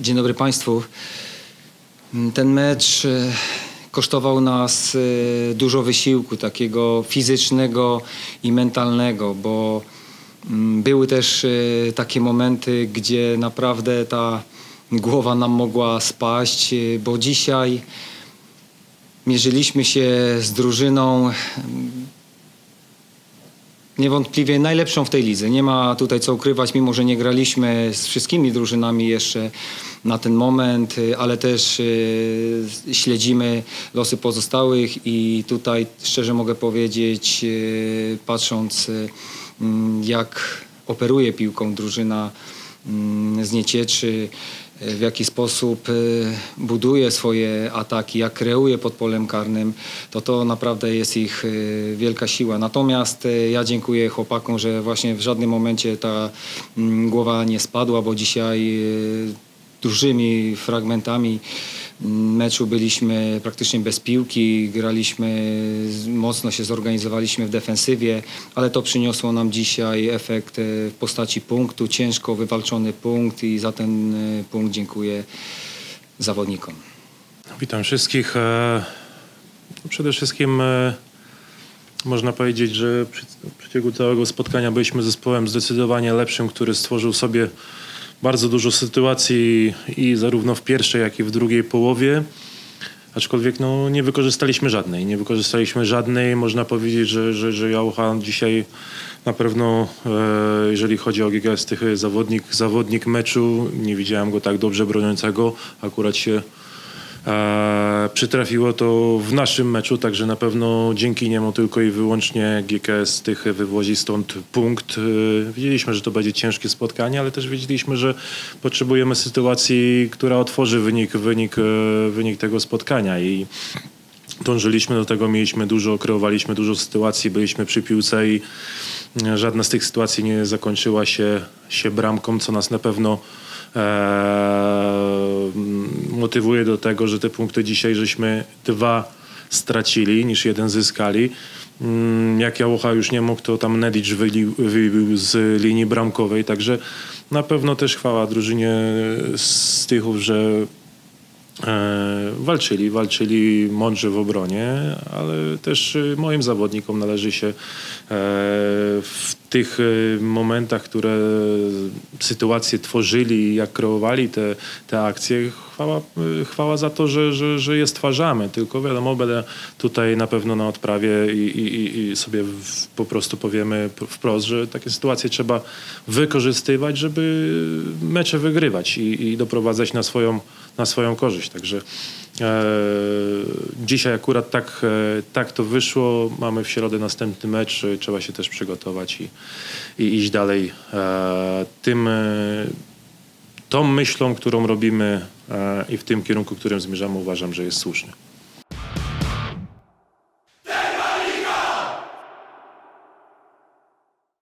Dzień dobry Państwu. Ten mecz e, kosztował nas e, dużo wysiłku takiego fizycznego i mentalnego, bo mm, były też e, takie momenty, gdzie naprawdę ta głowa nam mogła spaść, bo dzisiaj mierzyliśmy się z drużyną niewątpliwie najlepszą w tej lidze. Nie ma tutaj co ukrywać, mimo że nie graliśmy z wszystkimi drużynami jeszcze na ten moment, y, ale też y, śledzimy losy pozostałych i tutaj szczerze mogę powiedzieć, y, patrząc mm, jak operuje piłką drużyna mm, z Niecieczy, w jaki sposób y, buduje swoje ataki, jak kreuje pod polem karnym, to to naprawdę jest ich y, wielka siła. Natomiast ja dziękuję chłopakom, że właśnie w żadnym momencie ta mm, głowa nie spadła, bo dzisiaj dużymi fragmentami meczu byliśmy praktycznie bez piłki, graliśmy, mocno się zorganizowaliśmy w defensywie, ale to przyniosło nam dzisiaj efekt e, w postaci punktu, ciężko wywalczony punkt i za ten e, punkt dziękuję zawodnikom. Witam wszystkich. E, Przede wszystkim można powiedzieć, że w przeciągu całego spotkania byliśmy zespołem zdecydowanie lepszym, który stworzył sobie bardzo dużo sytuacji i zarówno w pierwszej, jak i w drugiej połowie. Aczkolwiek no, nie wykorzystaliśmy żadnej. Nie wykorzystaliśmy żadnej. Można powiedzieć, że, że, że Jaucha dzisiaj na pewno, e, jeżeli chodzi o GKS Tychy, zawodnik, zawodnik meczu. Nie widziałem go tak dobrze broniącego. Akurat się przytrafiło to w naszym meczu, także na pewno dzięki niemu tylko i wyłącznie GKS Tychy wywozi stąd punkt. E, Wiedzieliśmy, że to będzie ciężkie spotkanie, ale też wiedzieliśmy, że potrzebujemy sytuacji, która otworzy wynik, wynik, e, wynik tego spotkania i dążyliśmy do tego, mieliśmy dużo, kreowaliśmy dużo sytuacji, byliśmy przy piłce i e, żadna z tych sytuacji nie zakończyła się, się bramką, co nas na pewno e, motywuje do tego, że te punkty dzisiaj żeśmy dwa stracili niż jeden zyskali. Mm, Jak Jałocha już nie mógł, to tam Nedic wybił z linii bramkowej, także na pewno też chwała drużynie z Tychów, że E, walczyli, walczyli mądrze w obronie, ale też e, moim zawodnikom należy się e, w tych e, momentach, które sytuacje tworzyli, jak kreowali te, te akcje, chwała, e, chwała za to, że, że, że je stwarzamy. Tylko wiadomo, będę tutaj na pewno na odprawie i, i, i- sobie w, po prostu powiemy wprost, że takie sytuacje trzeba wykorzystywać, żeby mecze wygrywać i, i doprowadzać na swoją, na swoją korzyść. Także e, dzisiaj akurat tak, e, tak to wyszło. Mamy w środę następny mecz. e, Trzeba się też przygotować i, i iść dalej tym, tą myślą, którą robimy i w tym kierunku, którym zmierzamy, uważam, że jest słuszny.